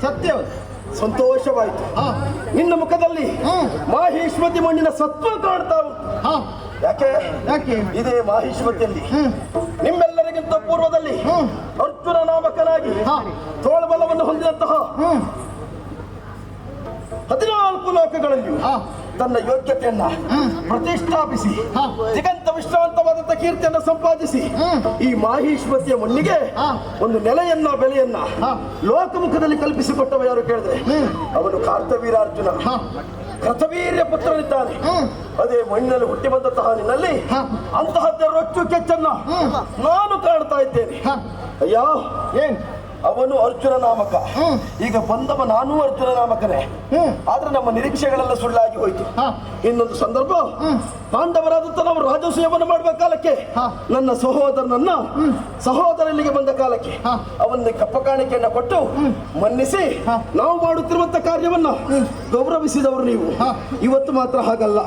ಸತ್ಯವದು ಸಂತೋಷವಾಯಿತು. ನಿನ್ನ ಮುಖದಲ್ಲಿ ಮಾಹೇಶ್ವತಿ ಮಣ್ಣಿನ ಸತ್ವ ಕಾಣ್ತಾ ಹಾ. ಯಾಕೆ? ಯಾಕೆ? ಇದೇ ಮಾಹೇಶ್ವತಿಯಲ್ಲಿ. ನಿಮ್ಮೆಲ್ಲರಿಗಿಂತ ಪೂರ್ವದಲ್ಲಿ. ಅರ್ಜುನ ನಾಮಕನಾಗಿ. ತೋಳಬಲವನ್ನು ಹೊಂದಿದಂತಹ ಹದಿನಾಲ್ಕು ಲೋಕಗಳಲ್ಲಿಯೂ ಹಾ. ತನ್ನ ಯೋಗ್ಯತೆಯನ್ನ. ಪ್ರತಿಷ್ಠಾಪಿಸಿ. ದಿಗಂತ ವಿಶ್ರಾಂತವಾದಂತ ಕೀರ್ತಿಯನ್ನು ಸಂಪಾದಿಸಿ. ಈ ಮಾಹಿಷ್ಮತಿಯ ಮಣ್ಣಿಗೆ ಒಂದು ನೆಲೆಯನ್ನ ಬೆಲೆಯನ್ನ. ಲೋಕಮುಖದಲ್ಲಿ ಕಲ್ಪಿಸಿಕೊಟ್ಟವ ಯಾರು ಕೇಳಿದ್ರೆ? ಅವನು ಕಾರ್ತವೀರಾರ್ಜುನ. ಕೃತವೀರ್ಯ ಪುತ್ರನಿದ್ದಾನೆ. ಅದೇ ಮಣ್ಣಿನಲ್ಲಿ ಹುಟ್ಟಿ ಬಂದಂತಹ ನಿನ್ನಲ್ಲಿ. ಅಂತಹದ್ದೇ ರೊಚ್ಚು ಕೆಚ್ಚನ್ನ ನಾನು ಕಾಣ್ತಾ ಇದ್ದೇನೆ. ಅಯ್ಯ. ಏನ್? ಅವನು ಅರ್ಜುನ ನಾಮಕ. ಈಗ ಬಂದವ ನಾನು ಅರ್ಜುನ ನಾಮಕನೇ. ಆದ್ರೆ ನಮ್ಮ ನಿರೀಕ್ಷೆಗಳೆಲ್ಲ ಸುಳ್ಳಾಗಿ ಹೋಯ್ತು. ಇನ್ನೊಂದು ಸಂದರ್ಭ. ಪಾಂಡವರಾದ ಪಾಂಡವರಾದಂತ ನಾವು ರಾಜಸೇವನ ಮಾಡುವ ಕಾಲಕ್ಕೆ. ನನ್ನ ಸಹೋದರನನ್ನ ಸಹೋದರನಿಗೆ ಬಂದ ಕಾಲಕ್ಕೆ. ಅವನಿಗೆ ಕಪ್ಪ ಕಾಣಿಕೆಯನ್ನ ಕೊಟ್ಟು ಮನ್ನಿಸಿ. ನಾವು ಮಾಡುತ್ತಿರುವಂತ ಕಾರ್ಯವನ್ನ ಗೌರವಿಸಿದವರು ನೀವು. ಇವತ್ತು ಮಾತ್ರ ಹಾಗಲ್ಲ.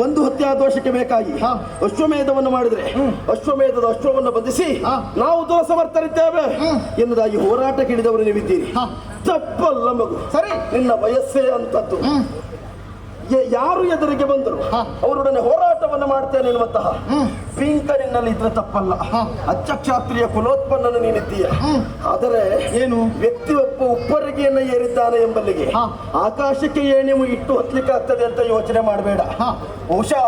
ಒಂದು ಹತ್ಯಾ ದೋಷಕ್ಕೆ ಬೇಕಾಗಿ. ಅಶ್ವಮೇಧವನ್ನು ಮಾಡಿದ್ರೆ ಅಶ್ವಮೇಧದ ಅಶ್ವವನ್ನು ಬಂಧಿಸಿ. ನಾವು ದೋಷವರ್ತರಿದ್ದೇವೆ ಹ್ಮ್. ಎನ್ನುವುದಾಗಿ ಹೋರಾಟಕ್ಕೆ ಹಿಡಿದವರು ನೀವಿದ್ದೀರಿ. ತಪ್ಪಲ್ಲ ಮಗು. ಸರಿ. ನಿನ್ನ ವಯಸ್ಸೇ ಅಂತದ್ದು ಯಾರು ಎದುರಿಗೆ ಬಂದರು. ಅವರೊಡನೆ ಹೋರಾಟವನ್ನು ಮಾಡ್ತೇನೆ ಎನ್ನುವಂತಹ ಹ್ಮ್. ಪಿಂಕ ನಿನ್ನಲ್ಲಿ ಇದ್ರೆ ತಪ್ಪಲ್ಲ. ಅಚ್ಚಕ್ಷಾತ್ರಿಯ ಕುಲೋತ್ಪನ್ನನು ನೀನಿದ್ದೀಯ ಆದರೆ ಏನು? ವ್ಯಕ್ತಿಯೊಬ್ಬ ಉಪ್ಪರಿಗೆಯನ್ನು ಏರಿದ್ದಾನೆ ಎಂಬಲ್ಲಿಗೆ. ಆಕಾಶಕ್ಕೆ ಏಣಿವು ಇಟ್ಟು ಹತ್ಲಿಕ್ಕೆ ಆಗ್ತದೆ ಅಂತ ಯೋಚನೆ ಮಾಡಬೇಡ. ಬಹುಶಃ.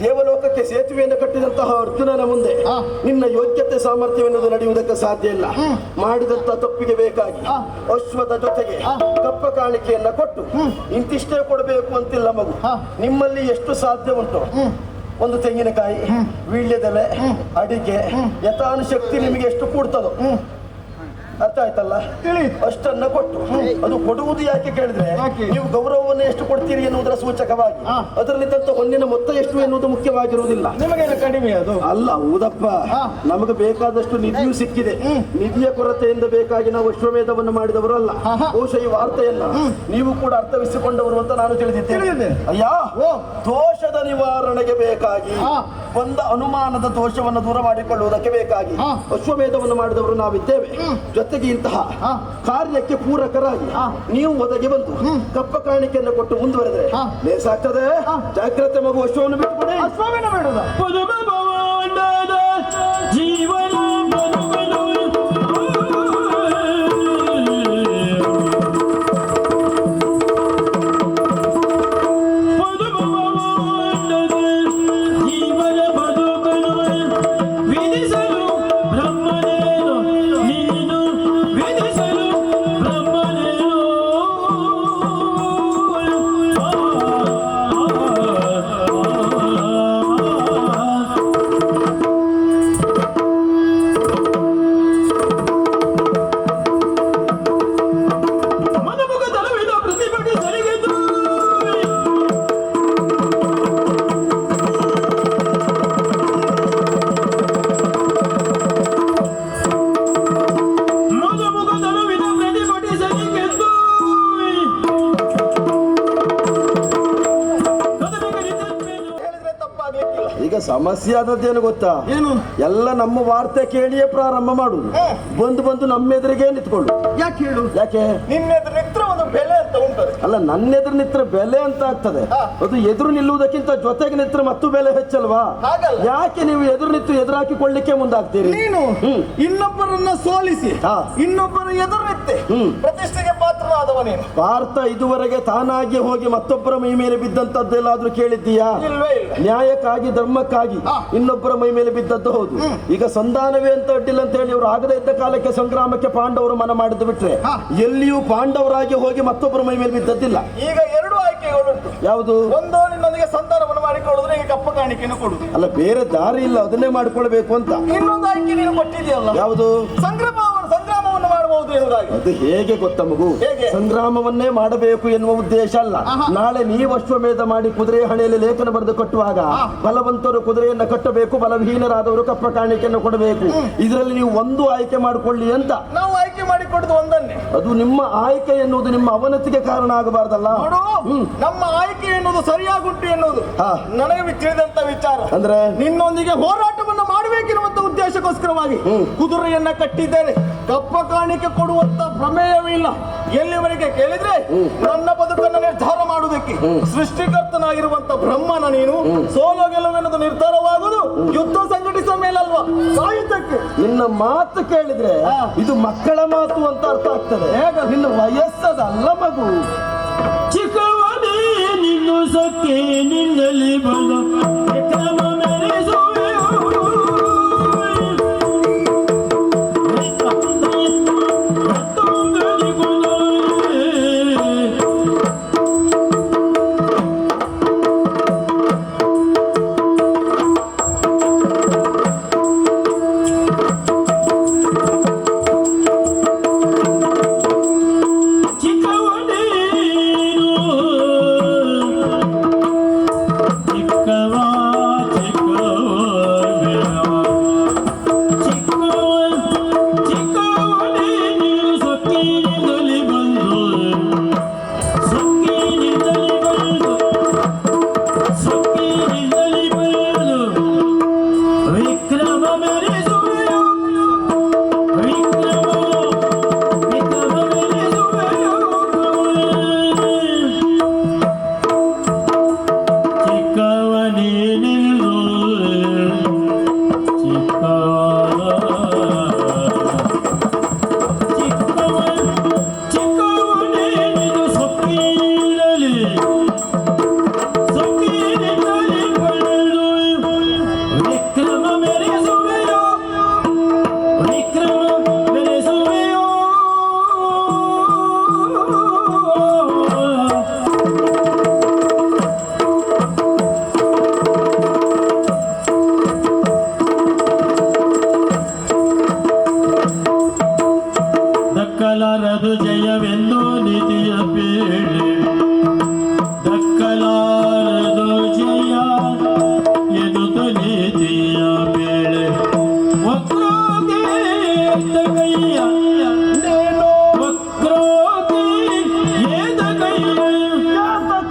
ದೇವಲೋಕಕ್ಕೆ ಸೇತುವೆಯನ್ನು ಕಟ್ಟಿದಂತಹ ಅರ್ಜುನನ ಮುಂದೆ. ನಿನ್ನ ಯೋಗ್ಯತೆ ಸಾಮರ್ಥ್ಯವೆನ್ನುವುದು ನಡೆಯುವುದಕ್ಕೆ ಸಾಧ್ಯ ಇಲ್ಲ. ಮಾಡಿದಂತ ತಪ್ಪಿಗೆ ಬೇಕಾಗಿ. ಅಶ್ವದ ಜೊತೆಗೆ. ಕಪ್ಪ ಕಾಣಿಕೆಯನ್ನ ಕೊಟ್ಟು ಇಂತಿಷ್ಟೇ ಕೊಡಬೇಕು ಅಂತಿಲ್ಲ ಮಗು ನಿಮ್ಮಲ್ಲಿ ಎಷ್ಟು ಸಾಧ್ಯ ಉಂಟು ಒಂದು ತೆಂಗಿನಕಾಯಿ ವೀಳ್ಯದೆಲೆ ಅಡಿಕೆ ಯಥಾನುಶಕ್ತಿ ನಿಮಗೆ ಎಷ್ಟು ಕೂಡ್ತದೋ ಅರ್ಥ ಆಯ್ತಲ್ಲ ತಿಳಿಯಿತು. ಅಷ್ಟನ್ನ ಕೊಟ್ಟು. ಅದು ಕೊಡುವುದು ಯಾಕೆ ಕೇಳಿದ್ರೆ ನೀವು ಗೌರವವನ್ನು ಎಷ್ಟು ಕೊಡ್ತೀರಿ ಎನ್ನುವುದರ ಸೂಚಕವಾಗಿ. ಅದರಲ್ಲಿ ತಂತ ಹೊನ್ನಿನ ಮೊತ್ತ ಎಷ್ಟು ಎನ್ನುವುದು ಮುಖ್ಯವಾಗಿರುವುದಿಲ್ಲ. ನಿಮಗೇನು ಕಡಿಮೆ ಅದು? ಅಲ್ಲ ಹೌದಪ್ಪ. ನಮಗೆ ಬೇಕಾದಷ್ಟು ನಿಧಿಯೂ ಸಿಕ್ಕಿದೆ. ನಿಧಿಯ ಕೊರತೆಯಿಂದ ಬೇಕಾಗಿ ನಾವು ಅಶ್ವಮೇಧವನ್ನು ಮಾಡಿದವರು ಅಲ್ಲ. ಬಹುಶಃ ಈ ವಾರ್ತೆಯನ್ನ ನೀವು ಕೂಡ ಅರ್ಥವಿಸಿಕೊಂಡವರು ಅಂತ ನಾನು ತಿಳಿದಿದ್ದೇನೆ. ತಿಳಿದಿದೆ. ಅಯ್ಯ. ದೋಷದ ನಿವಾರಣೆಗೆ ಬೇಕಾಗಿ. ಬಂದ ಅನುಮಾನದ ದೋಷವನ್ನು ದೂರ ಮಾಡಿಕೊಳ್ಳುವುದಕ್ಕೆ ಬೇಕಾಗಿ. ಅಶ್ವಮೇಧವನ್ನು ಮಾಡಿದವರು ನಾವಿದ್ದೇವೆ ಜೊತೆಗೆ ಇಂತಹ. ಕಾರ್ಯಕ್ಕೆ ಪೂರಕರಾಗಿ. ನೀವು ಒದಗಿ ಬಂದು ಕಪ್ಪ ಕಾಣಿಕೆಯನ್ನು ಕೊಟ್ಟು ಮುಂದುವರೆದರೆ. ಲೇಸಾಗ್ತದೆ. ಜಾಗ್ರತೆ ಮಗು ಅಶ್ವವನ್ನು ಬಿಟ್ಟುಕೊಡಿ ಅಶ್ವವನ್ನು ಬೇಡದ ಸಮಸ್ಯೆ ಆದದ್ದೇನು ಗೊತ್ತಾ? ಏನು? ಎಲ್ಲ ನಮ್ಮ ವಾರ್ತೆ ಕೇಳಿಯೇ ಪ್ರಾರಂಭ ಮಾಡುದು ಬಂದು ಬಂದು ನಮ್ಮ ಎದುರಿಗೆ ನಿಂತ್ಕೊಳ್ಳು ಯಾಕೆ ಹೇಳು? ಯಾಕೆ? ನಿನ್ನ ಎದುರು ನಿತ್ರ ಒಂದು ಬೆಲೆ ಅಂತ ಉಂಟು ಅಲ್ಲ ನನ್ನ ಎದುರು ನಿತ್ರ ಬೆಲೆ ಅಂತ ಆಗ್ತದೆ. ಅದು ಎದುರು ನಿಲ್ಲುವುದಕ್ಕಿಂತ ಜೊತೆಗೆ ನಿತ್ರ ಮತ್ತು ಬೆಲೆ ಹೆಚ್ಚಲ್ವಾ. ಯಾಕೆ ನೀವು ಎದುರು ನಿಂತು ಎದುರಾಕಿಕೊಳ್ಳಿಕ್ಕೆ ಮುಂದಾಗ್ತೀರಿ? ನೀನು ಹ್ಮ್. ಇನ್ನೊಬ್ಬರನ್ನ ಸೋಲಿಸಿ. ಇನ್ನೊಬ್ಬರ ಎದುರು ನಿತ್ತೆ ಹ್ಮ್. ಪ್ರತಿಷ್ಠೆಗೆ ನೀನು ಭಾರತ ಇದುವರೆಗೆ ತಾನಾಗಿ ಹೋಗಿ ಮತ್ತೊಬ್ಬರ ಮೈ ಮೇಲೆ ಬಿದ್ದಂತದ್ದೆಲ್ಲಾದ್ರೂ ಕೇಳಿದ್ದೀಯಾ? ನ್ಯಾಯಕ್ಕಾಗಿ ಧರ್ಮಕ್ಕಾಗಿ. ಇನ್ನೊಬ್ಬರ ಮೈ ಮೇಲೆ ಬಿದ್ದದ್ದು ಹೌದು. ಈಗ ಸಂಧಾನವೇ ಅಂತ ಅಡ್ಡಿಲ್ಲ ಅಂತ ಹೇಳಿ ಅವರು ಆಗದೇ ಇದ್ದ ಕಾಲಕ್ಕೆ ಸಂಗ್ರಾಮಕ್ಕೆ ಪಾಂಡವರು ಮನ ಮಾಡಿದ್ದು ಬಿಟ್ರೆ ಎಲ್ಲಿಯೂ ಪಾಂಡವರಾಗಿ ಹೋಗಿ ಮತ್ತೊಬ್ಬರ ಮೈ ಮೇಲೆ ಬಿದ್ದದ್ದಿಲ್ಲ. ಈಗ ಎರಡು ಆಯ್ಕೆಗಳು ಯಾವುದು? ಒಂದು ನಿನ್ನೊಂದಿಗೆ ಸಂತಾನವನ್ನು ಈಗ ಕಪ್ಪ ಕಾಣಿಕೆಯನ್ನು ಕೊಡುದು ಅಲ್ಲ ಬೇರೆ ದಾರಿ ಇಲ್ಲ ಅದನ್ನೇ ಮಾಡ್ಕೊಳ್ಬೇಕು ಅಂತ. ಇನ್ನೊಂದು ಆಯ್ಕೆ ನೀನು ಕೊಟ್ಟಿದೆಯಲ್ಲ ಯಾವುದು? ಸಂಗ್ರಾಮವನ್ನು ಸಂಗ್ರಾಮವನ್ನು ಅದು ಹೇಗೆ ಗೊತ್ತ ಮಗು? ಸಂಗ್ರಾಮವನ್ನೇ ಮಾಡಬೇಕು ಎನ್ನುವ ಉದ್ದೇಶ ಅಲ್ಲ. ನಾಳೆ ನೀವು ಅಶ್ವಮೇಧ ಮಾಡಿ ಕುದುರೆ ಹಣೆಯಲ್ಲಿ ಲೇಖನ ಬರೆದು ಕಟ್ಟುವಾಗ ಬಲವಂತರು ಕುದುರೆಯನ್ನ ಕಟ್ಟಬೇಕು ಬಲಹೀನರಾದವರು ಕಪ್ಪ ಕಾಣಿಕೆಯನ್ನು ಕೊಡಬೇಕು. ಇದರಲ್ಲಿ ನೀವು ಒಂದು ಆಯ್ಕೆ ಮಾಡಿಕೊಳ್ಳಿ ಅಂತ. ನಾವು ಆಯ್ಕೆ ಮಾಡಿಕೊಡುದು ಒಂದನ್ನೇ. ಅದು ನಿಮ್ಮ ಆಯ್ಕೆ ಎನ್ನುವುದು ನಿಮ್ಮ ಅವನತಿಗೆ ಕಾರಣ ಆಗಬಾರ್ದಲ್ಲ. ನಮ್ಮ ಆಯ್ಕೆ ಎನ್ನುವುದು ಸರಿಯಾಗುಂಟು ಎನ್ನುವುದು. ನನಗೆ ತಿಳಿದಂತ ವಿಚಾರ. ಅಂದ್ರೆ? ನಿನ್ನೊಂದಿಗೆ ಹೋರಾಟವನ್ನು ಮಾಡಬೇಕು ಉದ್ದೇಶಕ್ಕೋಸ್ಕರವಾಗಿ ಕುದುರೆಯನ್ನ ಕಟ್ಟಿದ್ದೇನೆ. ಕಪ್ಪ ಕಾಣಿಕೆ ಕೊಡುವಂತ ಪ್ರಮೇಯವಿಲ್ಲ ಎಲ್ಲಿವರೆಗೆ ಕೇಳಿದ್ರೆ ನನ್ನ ಬದುಕನ್ನು ನಿರ್ಧಾರ ಮಾಡುವುದಕ್ಕೆ ಸೃಷ್ಟಿಕರ್ತನಾಗಿರುವಂತ ಬ್ರಹ್ಮನ ನೀನು ಸೋಲು ಗೆಲುವೆನ್ನದು ನಿರ್ಧಾರವಾಗುವುದು ಯುದ್ಧ ಸಂಘಟಿಸುವ ಮೇಲಲ್ವಾ? ಸಾಹಿತ್ಯಕ್ಕೆ ನಿನ್ನ ಮಾತು ಕೇಳಿದ್ರೆ. ಇದು ಮಕ್ಕಳ ಮಾತು ಅಂತ ಅರ್ಥ ಆಗ್ತದೆ. ಹೇಗ? ನಿನ್ನ ವಯಸ್ಸದಲ್ಲ ಮಗು. ಚಿಕ್ಕವನೇ ನಿನ್ನ ಸೊಕ್ಕೆ ನಿನ್ನಲ್ಲಿ ಬಲ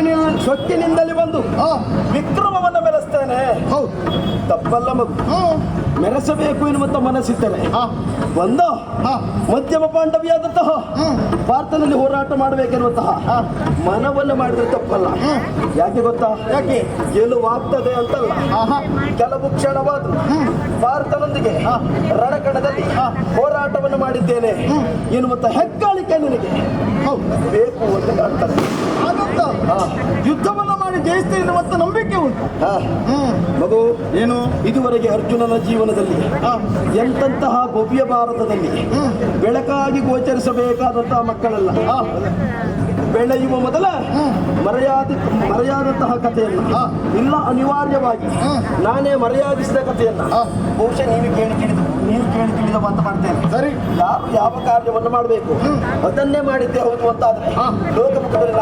ಸೊಕ್ಕಿನಿಂದ ಸೊಕ್ಕಿನಿಂದಲೇ ಬಂದು. ಆ ವಿಕ್ರಮವನ್ನ ಮೆರೆಸ್ತೇನೆ. ಹೌದು. ತಪ್ಪಲ್ಲ ಮಗು. ಮೆರೆಸಬೇಕು ಎನ್ನುವಂತ ಮನಸ್ಸಿದ್ದೇನೆ ಹಾ. ಮಧ್ಯಮ ಪಾಂಡವಿಯಾದಂತಹ ಭಾರತದಲ್ಲಿ ಹೋರಾಟ ಮಾಡಬೇಕೆನ್ನುವಂತಹ ಮನವನ್ನು ಮಾಡಿದ್ರೆ ತಪ್ಪಲ್ಲ. ಯಾಕೆ ಗೊತ್ತಾ? ಯಾಕೆ? ಗೆಲುವಾಗ್ತದೆ ಅಂತಲ್ಲ. ಕೆಲವು ಕ್ಷಣವಾದ್ರು ಭಾರತದೊಂದಿಗೆ ರಣಕಣದಲ್ಲಿ ಹೋರಾಟವನ್ನು ಮಾಡಿದ್ದೇನೆ. ಎನ್ನುವಂತ ಹೆಗ್ಗಾಳಿಕೆ ನಿನಗೆ. ಬೇಕು ಅಂತ ಕಾಣ್ತಾರೆ ಯುದ್ಧವನ್ನು ಮಾಡಿ ಜಯಿಸ್ತೇನೆ ಎನ್ನುವಂತ ನಂಬಿಕೆ ಉಂಟು. ಮಗು ಏನು? ಇದುವರೆಗೆ ಅರ್ಜುನನ ಜೀವನದಲ್ಲಿ. ಎಂತಹ ಭವ್ಯ ಭಾರತದಲ್ಲಿ ಬೆಳಕಾಗಿ ಗೋಚರಿಸಬೇಕಾದಂತಹ ಮಕ್ಕಳಲ್ಲ. ಬೆಳೆಯುವ ಮೊದಲ ಮರೆಯಾದ ಮರೆಯಾದಂತಹ ಕಥೆಯನ್ನ. ಇಲ್ಲ ಅನಿವಾರ್ಯವಾಗಿ. ನಾನೇ ಮರೆಯಾಗಿಸಿದ ಕಥೆಯನ್ನ. ಬಹುಶಃ ನೀವು ಕೇಳಿ ತಿಳಿದು ನೀವು ಕೇಳಿ ತಿಳಿದವ ಅಂತ ಮಾಡ್ತೇನೆ. ಸರಿ. ಯಾರು ಯಾವ ಕಾರ್ಯವನ್ನು ಮಾಡಬೇಕು? ಅದನ್ನೇ ಮಾಡಿದ್ದೆ ಹೌದು ಅಂತಾದ್ರೆ. ಲೋಕಮುಖದಲ್ಲಿ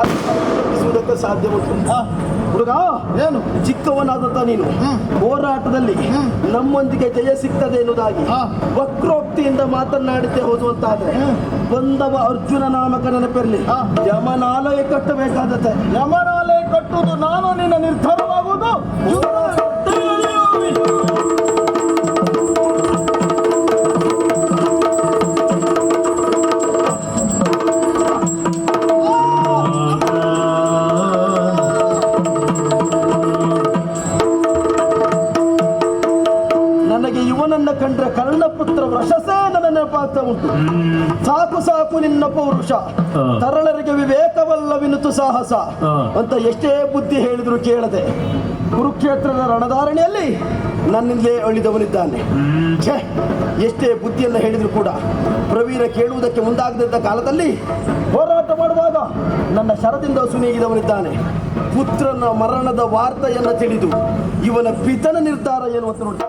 ನಾನು ತಪ್ಪಿಸುವುದಕ್ಕೆ ಸಾಧ್ಯ ಹುಡುಗ ಏನು? ಚಿಕ್ಕವನಾದಂತ ನೀನು ಹೋರಾಟದಲ್ಲಿ ನಮ್ಮೊಂದಿಗೆ ಜಯ ಸಿಗ್ತದೆ ಎನ್ನುವುದಾಗಿ. ವಕ್ರೋಕ್ತಿಯಿಂದ ಮಾತನಾಡುತ್ತೆ ಹೋದು ಅಂತಾದ್ರೆ ಬಂದವ ಅರ್ಜುನ ನಾಮಕ ನೆನಪಿರಲಿ. ಯಮನಾಲಯ ಕಟ್ಟಬೇಕಾದತೆ ಯಮನಾಲಯ ಕಟ್ಟುವುದು ನಾನು ನಿನ್ನ ನಿರ್ಧಾರವಾಗುವುದು. ಸಾಕು ನಿನ್ನ ಪೌರುಷ. ತರಳರಿಗೆ ವಿವೇಕವಲ್ಲವಿನುತು ಸಾಹಸ. ಅಂತ ಎಷ್ಟೇ ಬುದ್ಧಿ ಹೇಳಿದ್ರು ಕೇಳದೆ ಕುರುಕ್ಷೇತ್ರದ ರಣಧಾರಣೆಯಲ್ಲಿ ನನ್ನಿಂದಲೇ ಅಳಿದವನಿದ್ದಾನೆ. ಛೇ ಎಷ್ಟೇ ಬುದ್ಧಿಯನ್ನು ಹೇಳಿದ್ರು ಕೂಡ ಪ್ರವೀರ ಕೇಳುವುದಕ್ಕೆ ಮುಂದಾಗದಿದ್ದ ಕಾಲದಲ್ಲಿ ಹೋರಾಟ ಮಾಡುವಾಗ ನನ್ನ ಶರದಿಂದ ಸುನೀಗಿದವನಿದ್ದಾನೆ. ಪುತ್ರನ ಮರಣದ ವಾರ್ತೆಯನ್ನು ತಿಳಿದು ಇವನ ಪಿತನ ನಿರ್ಧಾರ ಏನು ಅಂತ ನೋಡಿ